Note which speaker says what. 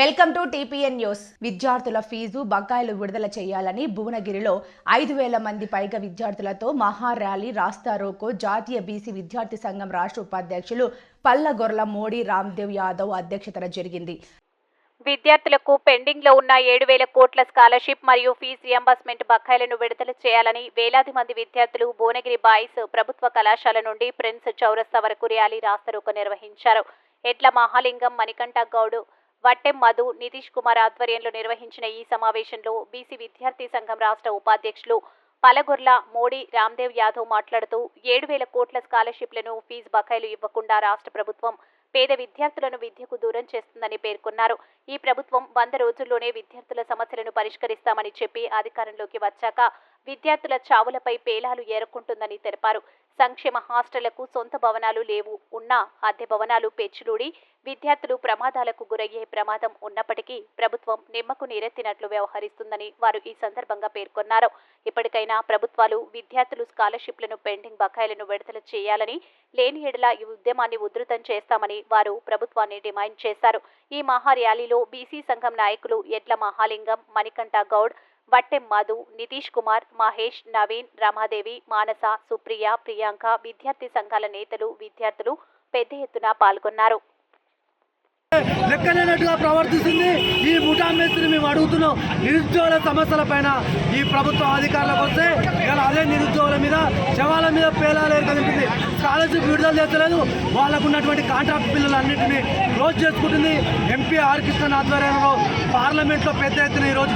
Speaker 1: Welcome to TPN news. విద్యార్థుల fee బకాయిలు విడుదల చేయాలని భువనగిరిలో ఐదు వేల మంది పైగా విద్యార్థులతో మహా ర్యాలీ రాస్తారోకో జాతీయ బీసీ విద్యార్థి సంఘం రాష్ట్ర ఉపాధ్యక్షులు పల్లగొర్ల మోడీ రామ్దేవ్ యాదవ్ అధ్యక్షతన జరిగింది.
Speaker 2: విద్యార్థులకు పెండింగ్లో ఉన్న ఏడు వేల కోట్ల స్కాలర్షిప్ మరియు ఫీజు రియంబర్స్మెంట్ బకాయిలను విడుదల చేయాలని వేలాది మంది విద్యార్థులు భువనగిరి బాయ్స్ ప్రభుత్వ కళాశాల నుండి ప్రిన్స్ చౌరస్తా వరకు ర్యాలీ రాస్తారోకో నిర్వహించారు. ఎడ్ల మహాలింగం మణికంఠ గౌడ్ వట్టెం మధు నితీష్ కుమార్ ఆధ్వర్యంలో నిర్వహించిన ఈ సమావేశంలో బీసీ విద్యార్థి సంఘం రాష్ట్ర ఉపాధ్యక్షులు పలగొర్ల మోడీ రామ్దేవ్ యాదవ్ మాట్లాడుతూ ఏడు వేల కోట్ల స్కాలర్షిప్లను ఫీజు బకాయిలు ఇవ్వకుండా రాష్ట్ర ప్రభుత్వం పేద విద్యార్థులను విద్యకు దూరం చేస్తుందని పేర్కొన్నారు. ఈ ప్రభుత్వం వంద రోజుల్లోనే విద్యార్థుల సమస్యలను పరిష్కరిస్తామని చెప్పి అధికారంలోకి వచ్చాక విద్యార్థుల చావులపై పేలాలు ఏరుకుంటుందని తెలిపారు. సంక్షేమ హాస్టళ్ళకు సొంత భవనాలు లేవు ఉన్న అద్దె భవనాలు పెచ్చులూడి విద్యార్థులు ప్రమాదాలకు గురయ్యే ప్రమాదం ఉన్నప్పటికీ ప్రభుత్వం నిమ్మకు నీరెత్తినట్లు వ్యవహరిస్తుందని వారు ఈ సందర్భంగా పేర్కొన్నారు. ఇప్పటికైనా ప్రభుత్వాలు విద్యార్థులు స్కాలర్షిప్లను పెండింగ్ బకాయిలను విడుదల చేయాలని లేని ఎడల ఈ ఉద్యమాన్ని ఉధృతం చేస్తామని వారు ప్రభుత్వాన్ని డిమాండ్ చేశారు. ఈ మహా ర్యాలీలో బీసీ సంఘం నాయకులు ఎడ్ల మహాలింగం మణికంఠ గౌడ్ వట్టెం మధు నితీష్ కుమార్ మహేష్ నవీన్ రమాదేవి మానస సుప్రియ ప్రియాంక విద్యార్థి సంఘాల నేతలు విద్యార్థులు పెద్ద ఎత్తున పాల్గొన్నారు.
Speaker 3: లెక్కలేనట్టుగా ప్రవర్తిస్తుంది ఈ ముఠా మేస్త్రి మేము అడుగుతున్నాం. నిరుద్యోగుల సమస్యల పైన ఈ ప్రభుత్వం అధికారులకు వస్తే ఇలా అదే నిరుద్యోగుల మీద శవాల మీద పేలాలే ఏర్పడుతుంది స్కాలర్షిప్ విడుదల చేస్తలేదు. వాళ్ళకు ఉన్నటువంటి కాంట్రాక్ట్ బిల్లులన్నింటినీ క్లోజ్ చేసుకుంటుంది. ఎంపీ ఆర్ కృష్ణ ఆధ్వర్యంలో పార్లమెంట్లో పెద్ద ఎత్తున ఈరోజు